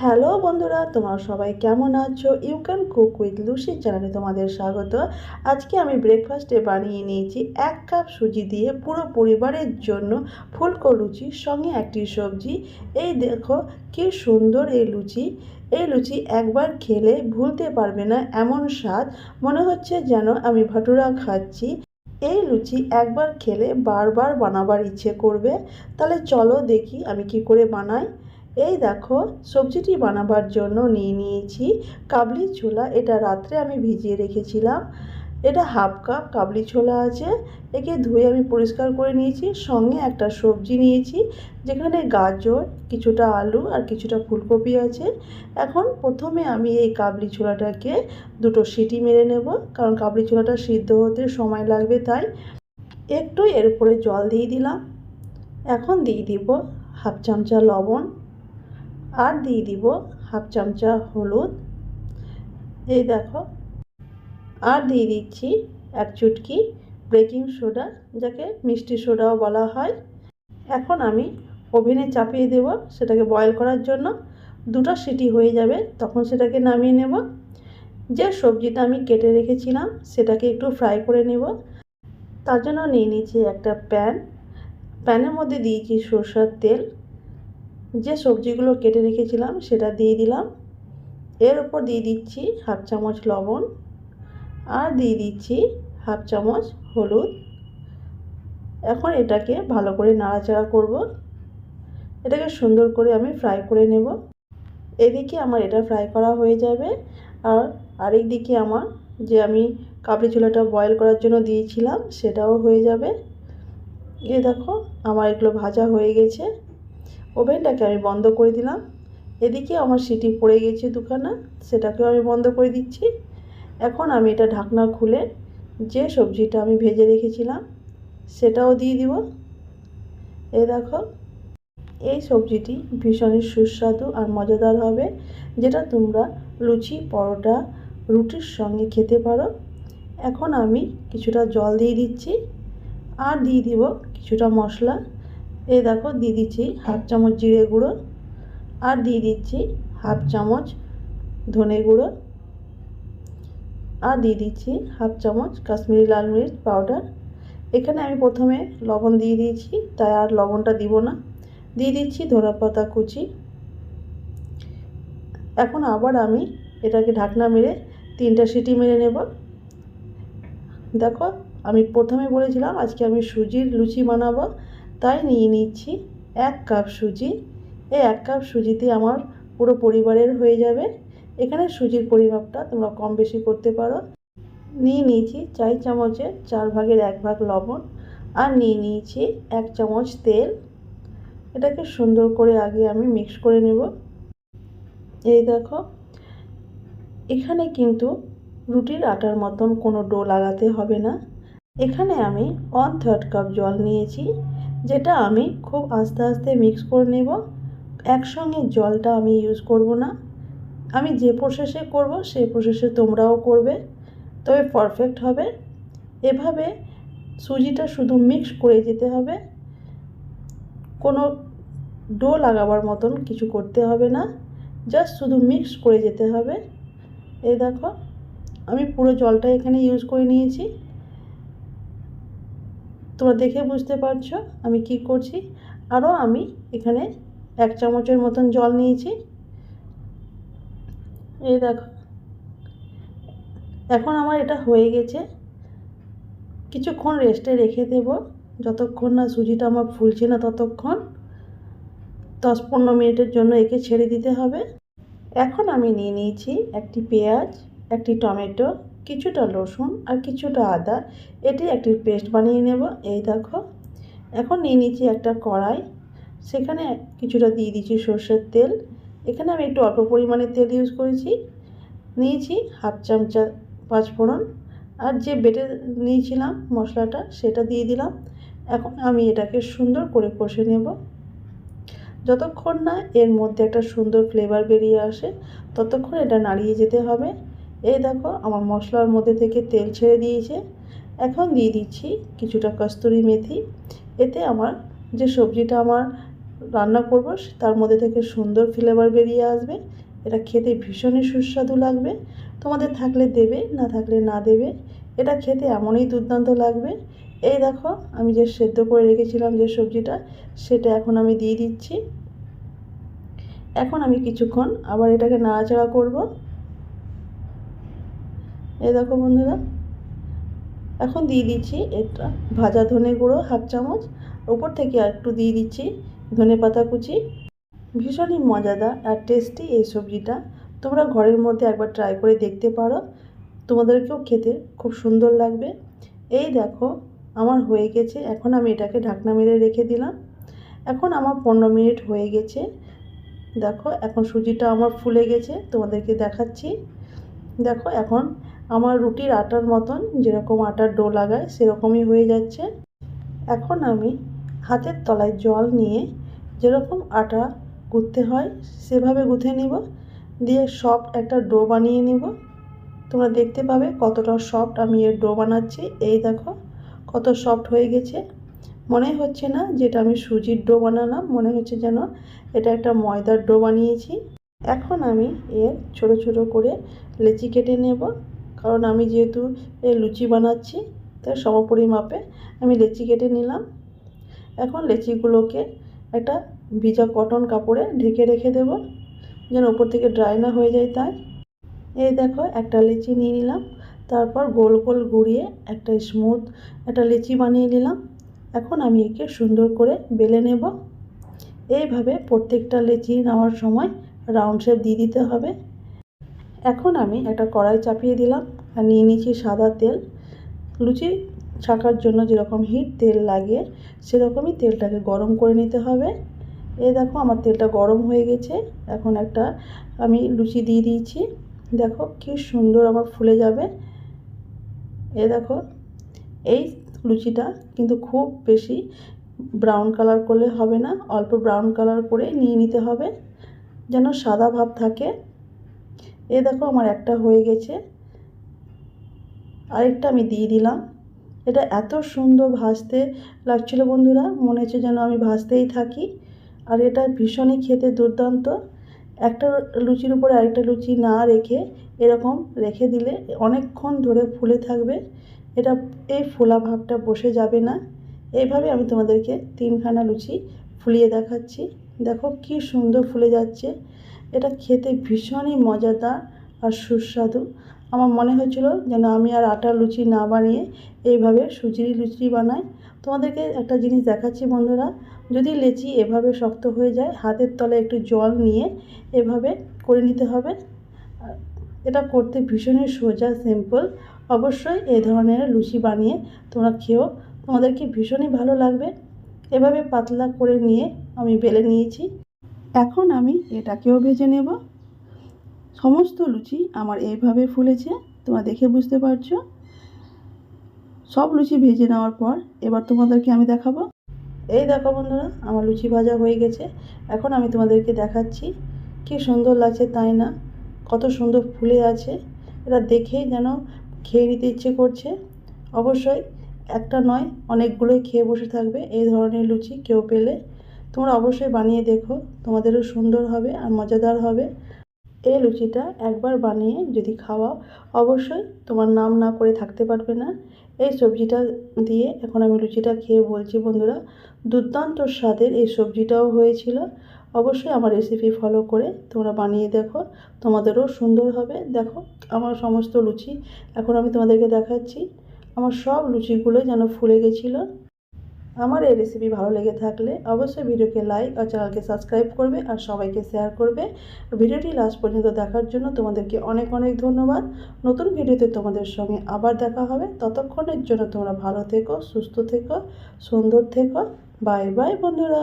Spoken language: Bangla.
হ্যালো বন্ধুরা, তোমরা সবাই কেমন আছো? You can cook with Lucy চ্যানেলে তোমাদের স্বাগত। আজকে আমি ব্রেকফাস্টে বানিয়ে নিয়েছি এক কাপ সুজি দিয়ে পুরো পরিবারের জন্য ফুলকো লুচির সঙ্গে একটি সবজি। এই দেখো কি সুন্দর এই লুচি। এই লুচি একবার খেলে ভুলতে পারবে না, এমন স্বাদ। মনে হচ্ছে যেন আমি ভাটুরা খাচ্ছি। এই লুচি একবার খেলে বারবার বানাবার ইচ্ছে করবে। তাহলে চলো দেখি আমি কি করে বানাই। এই দেখো, সবজিটি বানাবার জন্য নিয়ে নিয়েছি কাবলি ছোলা। এটা রাত্রে আমি ভিজিয়ে রেখেছিলাম। এটা হাফ কাপ কাবলি ছোলা আছে। একে ধুয়ে আমি পরিষ্কার করে নিয়েছি। সঙ্গে একটা সবজি নিয়েছি, যেখানে গাজর, কিছুটা আলু আর কিছুটা ফুলকপি আছে। এখন প্রথমে আমি এই কাবলি ছোলাটাকে দুটো সিটি মেরে নেব, কারণ কাবলি ছোলাটা সিদ্ধ হতে সময় লাগবে তাই। একটু এর উপরে জল দিয়ে দিলাম। এখন দিয়ে দিব হাফ চামচা লবণ। আর দিয়ে দিব হাফ চামচা হলুদ। এই দেখো। আর দিয়ে দিচ্ছি এক চুটকি বেকিং সোডা, যাকে মিষ্টি সোডাও বলা হয়। এখন আমি ওভেনে চাপিয়ে দেব সেটাকে বয়েল করার জন্য। দুটো সিটি হয়ে যাবে, তখন সেটাকে নামিয়ে নেব। যে সবজিটা আমি কেটে রেখেছিলাম, সেটাকে একটু ফ্রাই করে নেব। তার জন্য নিয়ে নিয়েছি একটা প্যান। প্যানের মধ্যে দিয়েছি সরষার তেল। যে সবজিগুলো কেটে রেখেছিলাম সেটা দিয়ে দিলাম। এর উপর দিয়ে দিচ্ছি হাফ চামচ লবণ আর দিয়ে দিচ্ছি হাফ চামচ হলুদ। এখন এটাকে ভালো করে নাড়াচাড়া করব। এটাকে সুন্দর করে আমি ফ্রাই করে নেব। এদিকে আমার এটা ফ্রাই করা হয়ে যাবে। আর আরেক দিকে আমার যে আমি কাবলি ছোলাটা বয়েল করার জন্য দিয়েছিলাম সেটাও হয়ে যাবে। এ দেখো, আমার এগুলো ভাজা হয়ে গেছে। ওভেনটাকে আমি বন্ধ করে দিলাম। এদিকে আমার সিটি পড়ে গেছে দুখানা, সেটাকেও আমি বন্ধ করে দিচ্ছি। এখন আমি এটা ঢাকনা খুলে যে সবজিটা আমি ভেজে রেখেছিলাম, সেটাও দিয়ে দিব। এ দেখো, এই সবজিটি ভীষণই সুস্বাদু আর মজাদার হবে, যেটা তোমরা লুচি, পরোটা, রুটির সঙ্গে খেতে পারো। এখন আমি কিছুটা জল দিয়ে দিচ্ছি, আর দিয়ে দিব কিছুটা মশলা। এই দেখো দিয়ে দিচ্ছি হাফ চামচ জিরে গুঁড়ো আর দিয়ে দিচ্ছি হাফ চামচ ধনে গুঁড়ো আর দিয়ে দিচ্ছি হাফ চামচ কাশ্মীরি লাল মির্চ পাউডার। এখানে আমি প্রথমে লবণ দিয়ে দিয়েছি, তাই আর লবণটা দিব না। দিয়ে দিচ্ছি ধনে পাতা কুচি। এখন আবার আমি এটাকে ঢাকনা মেরে তিনটা সিটি মেরে নেব। দেখো আমি প্রথমে বলেছিলাম আজকে আমি সুজির লুচি বানাবো। তাই নিয়ে নিচ্ছি এক কাপ সুজি। এই এক কাপ সুজিতে আমার পুরো পরিবারের হয়ে যাবে। এখানে সুজির পরিমাপটা তোমরা কম বেশি করতে পারো। নিয়ে নিয়েছি চাই চামচের চার ভাগের এক ভাগ লবণ আর নিয়ে নিয়েছি এক চামচ তেল। এটাকে সুন্দর করে আগে আমি মিক্স করে নেব। এই দেখো, এখানে কিন্তু রুটির আটার মতন কোনো ডো লাগাতে হবে না। এখানে আমি ওয়ান থার্ড কাপ জল নিয়েছি। যেটা আমি খুব আস্তে আস্তে মিক্স করে নেব। একসঙ্গে জলটা আমি ইউজ করব না। আমি যে প্রসেসে করব সেই প্রসেসে তোমরাও করবে। তবে পারফেক্ট হবে। এভাবে সুজিটা শুধু মিক্স করে যেতে হবে। কোনো ডো লাগাবার মতন কিছু করতে হবে না। জাস্ট শুধু মিক্স করে যেতে হবে। এই দেখো, আমি পুরো জলটা এখানে ইউজ করে নিয়েছি। তোমরা দেখে বুঝতে পারছ আমি কি করছি। আরও আমি এখানে এক চামচের মতন জল নিয়েছি। এই দেখো। এখন আমার এটা হয়ে গেছে। কিছুক্ষণ রেস্টে রেখে দেব। যতক্ষণ না সুজিটা আমার ফুলছে না ততক্ষণ। দশ পনেরো মিনিটের জন্য একে ছেড়ে দিতে হবে। এখন আমি নিয়ে নিয়েছি একটি পেঁয়াজ, একটি টমেটো কিছুটা রসুন আর কিছুটা আদা। এটি একটি পেস্ট বানিয়ে নেব। এই দেখো, এখন নিয়ে নিচ্ছি একটা কড়াই। সেখানে কিছুটা দিয়ে দিচ্ছি সর্ষের তেল। এখানে আমি একটু অল্প পরিমাণে তেল ইউজ করেছি। নিয়েছি হাফ চামচা পাঁচফোড়ন। আর যে বেটে নিয়েছিলাম মশলাটা, সেটা দিয়ে দিলাম। এখন আমি এটাকে সুন্দর করে কষে নেব। যতক্ষণ না এর মধ্যে একটা সুন্দর ফ্লেভার বেরিয়ে আসে, ততক্ষণ এটা নাড়িয়ে যেতে হবে। এই দেখো, আমার মশলার মধ্যে থেকে তেল ছেড়ে দিয়েছে। এখন দিয়ে দিচ্ছি কিছুটা কস্তুরি মেথি। এতে আমার যে সবজিটা আমার রান্না করব, তার মধ্যে থেকে সুন্দর ফ্লেভার বেরিয়ে আসবে। এটা খেতে ভীষণই সুস্বাদু লাগবে। তোমাদের থাকলে দেবে, না থাকলে না দেবে। এটা খেতে এমনই দুর্দান্ত লাগবে। এই দেখো, আমি যে সেদ্ধ করে রেখেছিলাম যে সবজিটা, সেটা এখন আমি দিয়ে দিচ্ছি। এখন আমি কিছুক্ষণ আবার এটাকে নাড়াচাড়া করব। এই দেখো বন্ধুরা, এখন দিয়ে দিচ্ছি এটা ভাজা ধনে গুঁড়ো হাফ চামচ, ওপর থেকে একটু দিয়ে দিচ্ছি ধনে পাতা কুচি। ভীষণই মজাদার আর টেস্টি এই সবজিটা। তোমরা ঘরের মধ্যে একবার ট্রাই করে দেখতে পারো। তোমাদেরকেও খেতে খুব সুন্দর লাগবে। এই দেখো, আমার হয়ে গেছে, এখন আমি এটাকে ঢাকনা মেরে রেখে দিলাম। এখন আমার পনেরো মিনিট হয়ে গেছে। দেখো, এখন সুজিটা আমার ফুলে গেছে, তোমাদেরকে দেখাচ্ছি। দেখো, এখন আমার রুটির আটার মতন যেরকম আটার ডো লাগায় সেরকমই হয়ে যাচ্ছে। এখন আমি হাতের তলায় জল নিয়ে যেরকম আটা গুঁথতে হয়, সেভাবে গুঁথে নিব। দিয়ে সফট একটা ডো বানিয়ে নিব। তোমরা দেখতে পাবে কতটা সফট আমি এর ডো বানাচ্ছি। এই দেখো কত সফট হয়ে গেছে। মনে হচ্ছে না যেটা আমি সুজির ডো বানালাম, মনে হচ্ছে যেন এটা একটা ময়দার ডো বানিয়েছি। এখন আমি এর ছোট ছোট করে লেচি কেটে নেব। কারণ আমি যেহেতু লুচি বানাচ্ছি, তাই সমপরিমাপে আমি লেচি কেটে নিলাম। এখন লেচিগুলোকে একটা ভিজা কটন কাপড়ে ঢেকে রেখে দেব, যেন ওপর থেকে ড্রাই না হয়ে যায় তাই এই দেখো, একটা লেচি নিয়ে নিলাম, তারপর গোল গোল ঘুরিয়ে একটা স্মুথ একটা লেচি বানিয়ে নিলাম। এখন আমি একে সুন্দর করে বেলে নেব। এইভাবে প্রত্যেকটা লেচি নেওয়ার সময় রাউন্ড শেপ দিয়ে দিতে হবে। এখন আমি একটা কড়াই চাপিয়ে দিলাম আর নিয়ে নিয়েছি সাদা তেল। লুচি ছাকার জন্য যেরকম হিট তেল লাগে, সেরকমই তেলটাকে গরম করে নিতে হবে। এ দেখো আমার তেলটা গরম হয়ে গেছে। এখন একটা আমি লুচি দিয়ে দিয়েছি। দেখো কি সুন্দর আমার ফুলে যাবে। এ দেখো, এই লুচিটা কিন্তু খুব বেশি ব্রাউন কালার করলে হবে না, অল্প ব্রাউন কালার করে নিয়ে নিতে হবে। যেন সাদা ভাব থাকে। এ দেখো আমার একটা হয়ে গেছে। আরেকটা আমি দিয়ে দিলাম। এটা এত সুন্দর ভাজতে লাগছিল বন্ধুরা, মনে হচ্ছে যেন আমি ভাজতেই থাকি। আর এটা ভীষণই খেতে দুর্দান্ত। একটা লুচির উপরে আরেকটা লুচি না রেখে এরকম রেখে দিলে অনেকক্ষণ ধরে ফুলে থাকবে। এটা, এই ফোলা ভাবটা বসে যাবে না। এইভাবে আমি তোমাদেরকে তিনখানা লুচি ফুলিয়ে দেখাচ্ছি। দেখো কি সুন্দর ফুলে যাচ্ছে। এটা খেতে ভীষণই মজাদার আর সুস্বাদু। আমার মনে হয়েছিল যেন আমি আর আটার লুচি না বানিয়ে এইভাবে সুজির লুচি বানাই। তোমাদেরকে একটা জিনিস দেখাচ্ছি বন্ধুরা, যদি লেচি এভাবে শক্ত হয়ে যায়, হাতের তলে একটু জল নিয়ে এভাবে করে নিতে হবে। এটা করতে ভীষণই সোজা, সিম্পল। অবশ্যই এই ধরনের লুচি বানিয়ে তোমরা খেও তোমাদেরকে ভীষণই ভালো লাগবে। এভাবে পাতলা করে নিয়ে আমি বেলে নিয়েছি। এখন আমি এটাকেও ভেজে নেব। সমস্ত লুচি আমার এইভাবে ফুলেছে, তোমরা দেখে বুঝতে পারছ। সব লুচি ভেজে নেওয়ার পর এবার তোমাদেরকে আমি দেখাবো। এই দেখো বন্ধুরা, আমার লুচি ভাজা হয়ে গেছে। এখন আমি তোমাদেরকে দেখাচ্ছি কি সুন্দর লাগছে তাই না, কত সুন্দর ফুলে আছে। এটা দেখেই যেন খেয়ে নিতে ইচ্ছে করছে। অবশ্যই একটা নয়, অনেকগুলোই খেয়ে বসে থাকবে এই ধরনের লুচি কেউ পেলে। তোমরা অবশ্যই বানিয়ে দেখো। তোমাদেরও সুন্দর হবে আর মজাদার হবে। এই লুচিটা একবার বানিয়ে যদি খাওয়াও, অবশ্যই তোমার নাম না করে থাকতে পারবে না। এই সবজিটা দিয়ে এখন আমি লুচিটা খেয়ে বলছি বন্ধুরা, দুর্দান্ত স্বাদের এই সবজিটাও হয়েছিল। অবশ্যই আমার রেসিপি ফলো করে তোমরা বানিয়ে দেখো। তোমাদেরও সুন্দর হবে। দেখো, আমার সমস্ত লুচি, এখন আমি তোমাদেরকে দেখাচ্ছি। আমার সব লুচিগুলো যেন ফুলে গেছিল। আমার এই রেসিপি ভালো লেগে থাকলে অবশ্যই ভিডিওকে লাইক আর চ্যানেলকে সাবস্ক্রাইব করবে আর সবাইকে শেয়ার করবে। ভিডিওটি লাস্ট পর্যন্ত দেখার জন্য তোমাদেরকে অনেক অনেক ধন্যবাদ। নতুন ভিডিওতে তোমাদের সঙ্গে আবার দেখা হবে। ততক্ষণের জন্য তোমরা ভালো থেকো, সুস্থ থেকো, সুন্দর থেকো। বাই বাই বন্ধুরা।